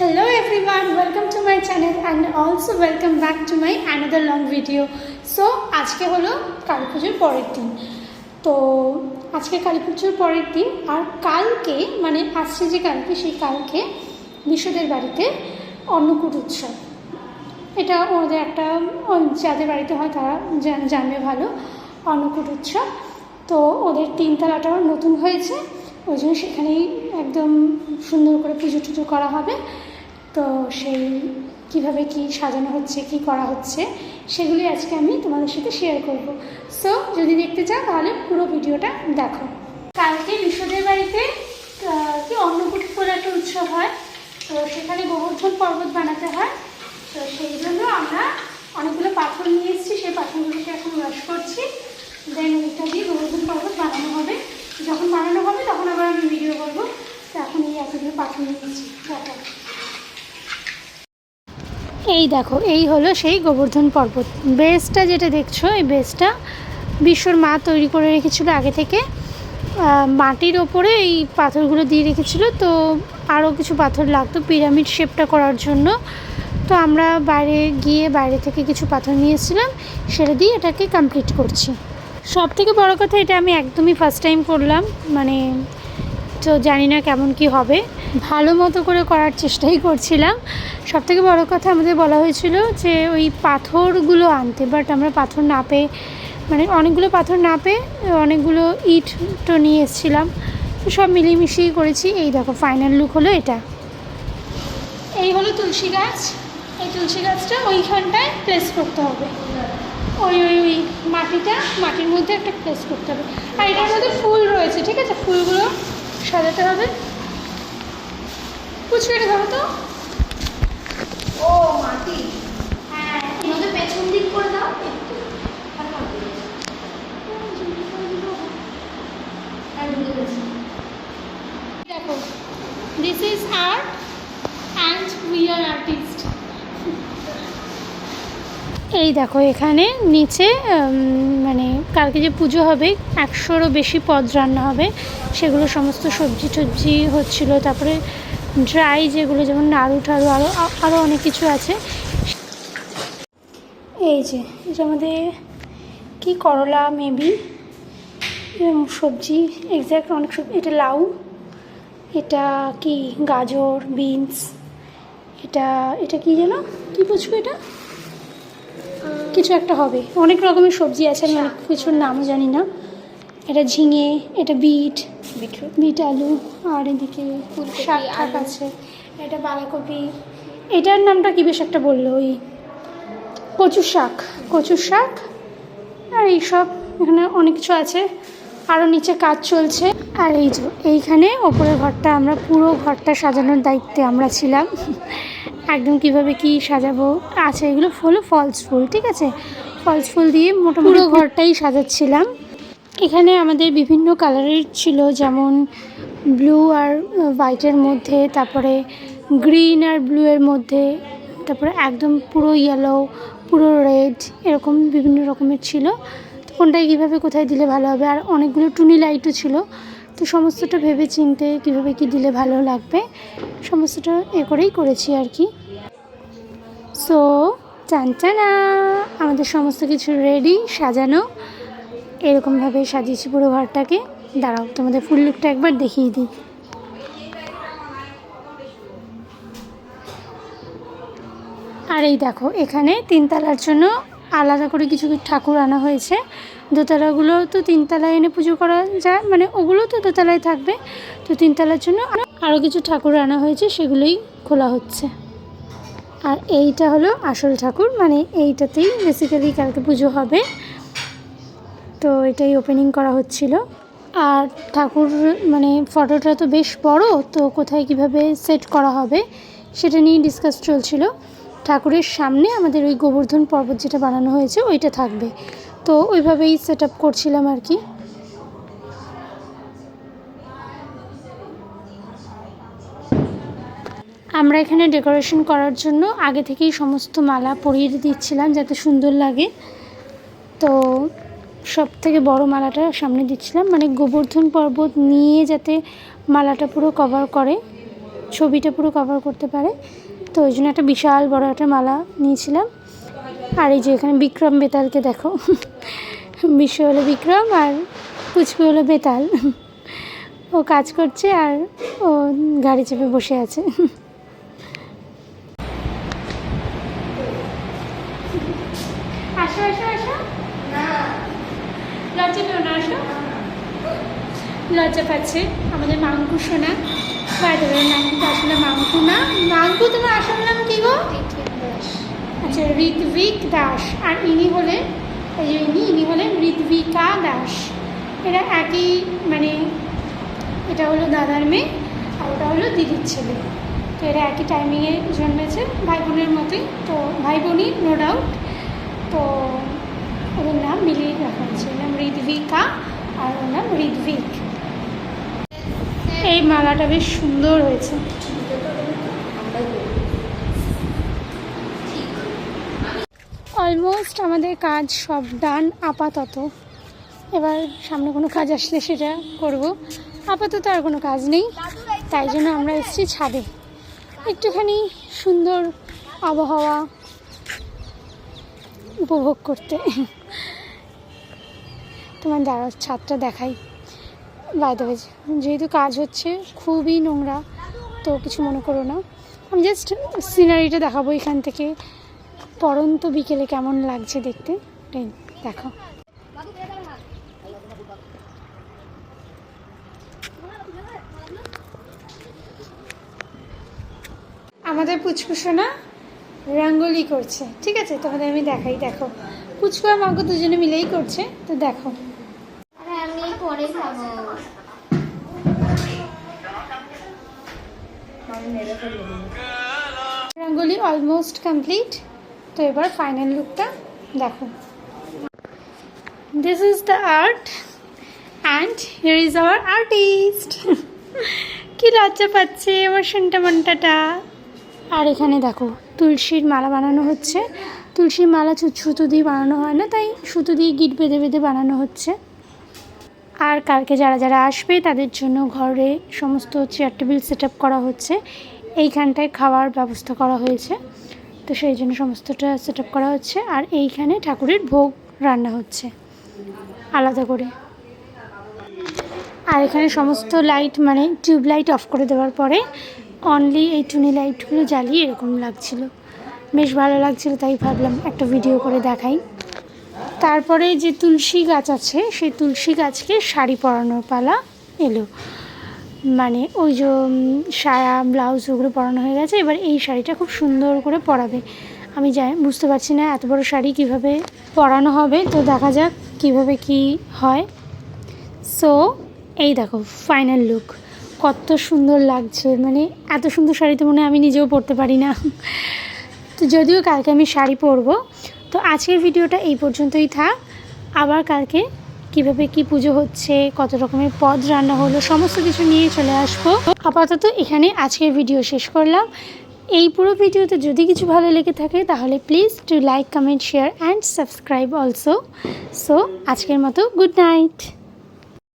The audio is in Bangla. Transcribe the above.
Hello everyone, welcome to my channel and also welcome back to my another long video. So আজকে হলো কালী পুজোর পরের দিন। তো আজকে কালী পুজোর পরের দিন আর কালকে মানে আসছে যে কালকে সেই কালকে বিশ্বদের বাড়িতে অন্নকূট উৎসব। এটা ওদের একটা যাদের বাড়িতে হয় তারা জান- জানবে ভালো অন্নকূট উৎসব। তো ওদের তিনতলাটাও নতুন হয়েছে। ওই জন্য সেখানেই একদম সুন্দর করে পুজো টুজো করা হবে। তো সেই কীভাবে কি সাজানো হচ্ছে, কি করা হচ্ছে, সেগুলি আজকে আমি তোমাদের সাথে শেয়ার করব। সো যদি দেখতে চাও তাহলে পুরো ভিডিওটা দেখো। কালকে বিশ্বদের বাড়িতে কি অন্নকূট বলে একটা উৎসব হয়। তো সেখানে গোবর্ধন পর্বত বানাতে হয়। তো সেই জন্য আমরা অনেকগুলো পাথর নিয়ে এসেছি, সেই পাথরগুলোকে এখন রস করছি। দেন ওইটা দিয়ে গোবর্ধন পর্বত বানানো হবে। যখন বানানো হবে তখন আবার আমি ভিডিও করব। তো এখন এই এতগুলো পাথর নিয়েছি দেখো এই দেখো, এই হলো সেই গোবর্ধন পর্বত। বেসটা যেটা দেখছ, এই বেসটা বিশ্বর মা তৈরি করে রেখেছিল আগে থেকে। মাটির ওপরে এই পাথরগুলো দিয়ে রেখেছিল, তো আরও কিছু পাথর লাগতো পিরামিড শেপটা করার জন্য। তো আমরা বাইরে গিয়ে বাইরে থেকে কিছু পাথর নিয়ে এসেছিলাম, সেটা দিয়ে এটাকে কমপ্লিট করছি। সব থেকে বড়ো কথা, এটা আমি একদমই ফার্স্ট টাইম করলাম মানে তো জানি না কেমন কি হবে। ভালো মতো করে করার চেষ্টাই করছিলাম। সব থেকে বড়ো কথা আমাদের বলা হয়েছিল যে ওই পাথরগুলো আনতে বাট আমরা পাথর না পেয়ে মানে অনেকগুলো পাথর না পেয়ে অনেকগুলো ইট তো নিয়ে এসেছিলাম। তো সব মিলিয়েমিশিয়েই করেছি। এই দেখো ফাইনাল লুক হলো এটা। এই হলো তুলসী গাছ। এই তুলসী গাছটা ওইখানটায় প্লেস করতে হবে। ওই ওই ওই মাটিটা, মাটির মধ্যে একটা প্লেস করতে হবে। আর এটার মধ্যে ফুল রয়েছে, ঠিক আছে? ফুলগুলো সাজাতে হবে। কুচু এটা ধরো তো। ও, মাটি। হ্যাঁ আমাদের পেছন দিক করে দাও। একটু হ্যাঁ দেখো this is art and we are artist এই দেখো, এখানে নিচে মানে কালকে যে পুজো হবে, একশোরও বেশি পদ রান্না হবে। সেগুলো সমস্ত সবজি টবজি হচ্ছিল, তারপরে ড্রাই যেগুলো, যেমন নাড়ু টাড়ু আরও আরও অনেক কিছু আছে। এই যে, এটা আমাদের কি করলা, মেবি? সবজি এক্স্যাক্ট অনেক সবজি এটা লাউ, এটা কি, গাজর, বিনস, এটা এটা কি যেন? কি বুঝব এটা? কিছু একটা হবে। অনেক রকমের সবজি আছে আমি অনেক কিছুর নামও জানি না। এটা ঝিঙে এটা বিট বিটরুট। বিট আলু আর এদিকে শাক ঠাক আছে। এটা বাঁধাকপি। এটার নামটা কি বেশ একটা বলল ওই কচু শাক কচু শাক আর এইসব এখানে অনেক কিছু আছে। আরও নিচে কাজ চলছে। আর এই যে এইখানে ওপরের ঘরটা আমরা পুরো ঘরটা সাজানোর দায়িত্বে আমরা ছিলাম। একদম কীভাবে কি সাজাবো? আছে এগুলো হলো ফলস ফুল ঠিক আছে? ফলস ফুল দিয়ে মোটামুটি ঘরটাই সাজাচ্ছিলাম। এখানে আমাদের বিভিন্ন কালারের ছিল যেমন ব্লু আর হোয়াইটের মধ্যে তারপরে গ্রিন আর ব্লু এর মধ্যে তারপরে একদম পুরো ইয়েলো পুরো রেড এরকম বিভিন্ন রকমের ছিল। কোনটায় কীভাবে কোথায় দিলে ভালো হবে? আর অনেকগুলো টুনি লাইটও ছিল। তো সমস্তটা ভেবে চিনতে কীভাবে কি দিলে ভালো লাগবে, সমস্তটা এ করেই করেছি আর কি। সো চানচানা আমাদের সমস্ত কিছু রেডি সাজানো। এরকমভাবে সাজিয়েছি পুরো ঘরটাকে। দাঁড়াও, তোমাদের ফুল লুকটা একবার দেখিয়ে দিই। আর এই দেখো, এখানে তিনতলার জন্য আলাদা করে কিছু ঠাকুর আনা হয়েছে। দোতলাগুলো তো তিনতলায় এনে পুজো করা যায় মানে ওগুলো তো দোতলায় থাকবে। তো তিনতলার জন্য আরও কিছু ঠাকুর আনা হয়েছে, সেগুলোই খোলা হচ্ছে। আর এইটা হলো আসল ঠাকুর মানে এইটাতেই বেসিক্যালি কালকে পুজো হবে। তো এটাই ওপেনিং করা হচ্ছিল। আর ঠাকুর মানে ফটোটা তো বেশ বড়, তো কোথায় কীভাবে সেট করা হবে, সেটা নিয়ে ডিসকাস চলছিল। ঠাকুরের সামনে আমাদের ওই গোবর্ধন পর্বত যেটা বানানো হয়েছে, ওইটা থাকবে। তো ওইভাবেই সেট করছিলাম আর কি। আমরা এখানে ডেকোরেশন করার জন্য আগে থেকেই সমস্ত মালা পরিয়ে দিচ্ছিলাম যাতে সুন্দর লাগে। তো সব থেকে বড় মালাটা সামনে দিচ্ছিলাম। মানে গোবর্ধন পর্বত নিয়ে যাতে মালাটা পুরো কভার করে, ছবিটা পুরো কভার করতে পারে। তো ওই জন্য একটা বিশাল বড় একটা মালা নিয়েছিলাম। আর এই যে এখানে বিক্রম বেতালকে দেখো। বিশ্ব হলো বিক্রম আর পুচকু হলো বেতাল। ও কাজ করছে আর ও গাড়ি চেপে বসে আছে। লজ্জা পাচ্ছে আমাদের মাঙ্কু সোনা। বাইরে নাম কিন্তু আসলে মাঙ্কু না। মাঙ্কু তোমার আসল নাম কি গো? আচ্ছা ঋত্বিক দাস। আর ইনি হলেন এই যে ইনি ইনি হলেন ঋত্বিকা দাস। এরা একই মানে এটা হলো দাদার মেয়ে আর ওটা হলো দিদির ছেলে। তো এরা একই টাইমিংয়ে জন্মেছে ভাই বোনের মতোই। তো ভাই বোনই নো ডাউট তো ওদের নাম মিলিয়ে রাখা হয়েছে। ওর নাম ঋত্বিকা আর ওর নাম ঋত্বিক। এই মালাটা বেশ সুন্দর হয়েছে। অলমোস্ট আমাদের কাজ সব ডান আপাতত। এবার সামনে কোনো কাজ আসলে সেটা করব। আপাতত আর কোনো কাজ নেই। তাই জন্য আমরা এসেছি ছাদে। একটুখানি সুন্দর আবহাওয়া উপভোগ করতে। তোমার দাঁড়াও ছাদটা দেখাই। বাইরে যেহেতু কাজ হচ্ছে, খুবই নোংরা, তো কিছু মনে করো না। আমি জাস্ট সিনারিটা দেখাবো এখান থেকে। পরন্ত বিকেলে কেমন লাগছে দেখতে? দেখো। আমাদের পুচকুসোনা রঙ্গোলি করছে। ঠিক আছে? তোমাদের আমি দেখাই, দেখো। পুচকু আর দুজনে মিলেই করছে, তো দেখো। পরে খাব রঙ্গোলি অলমোস্ট কমপ্লিট তো এবার ফাইনাল লুকটা দেখো। This is the art and here is our artist কি লজ্জা পাচ্ছে আমার সন্টা মন্টাটা। আর এখানে দেখো তুলসীর মালা বানানো হচ্ছে। তুলসীর মালা সুতো দিয়ে বানানো হয় না তাই সুতো দিয়ে গিট বেঁধে বেঁধে বানানো হচ্ছে। আর কালকে যারা যারা আসবে, তাদের জন্য ঘরে সমস্ত চেয়ার টেবিল সেট করা হচ্ছে। এইখানটায় খাওয়ার ব্যবস্থা করা হয়েছে। তো সেই জন্য সমস্তটা সেট করা হচ্ছে। আর এইখানে ঠাকুরের ভোগ রান্না হচ্ছে। আলাদা করে। আর এখানে সমস্ত লাইট মানে টিউব লাইট অফ করে দেওয়ার পরে অনলি এই টুনি লাইটগুলো জ্বালিয়ে এরকম লাগছিল। বেশ ভালো লাগছিল, তাই ভাবলাম একটা ভিডিও করে দেখাই। তারপরে যে তুলসী গাছ আছে, সেই তুলসী গাছকে শাড়ি পরানোর পালা এলো। মানে ওই যে সায়া, ব্লাউজ ওগুলো পরানো হয়ে গেছে, এবার এই শাড়িটা খুব সুন্দর করে পরাবে। আমি যাই, বুঝতে পারছি না এত বড় শাড়ি কীভাবে পরানো হবে, তো দেখা যাক কীভাবে কি হয়। সো এই দেখো ফাইনাল লুক কত সুন্দর লাগছে মানে এত সুন্দর শাড়ি তো মনে আমি নিজেও পরতে পারি না। তো যদিও কালকে আমি শাড়ি পরবো তো আজকের ভিডিওটা এই পর্যন্তই থাক। আবার কালকে কীভাবে কি পুজো হচ্ছে, কত রকমের পদ রান্না হলো, সমস্ত কিছু নিয়ে চলে আসব। আপাতত এখানে আজকের ভিডিও শেষ করলাম। এই পুরো ভিডিওতে যদি কিছু ভালো লেগে থাকে, তাহলে please to like comment share and subscribe also so আজকের মতো গুড নাইট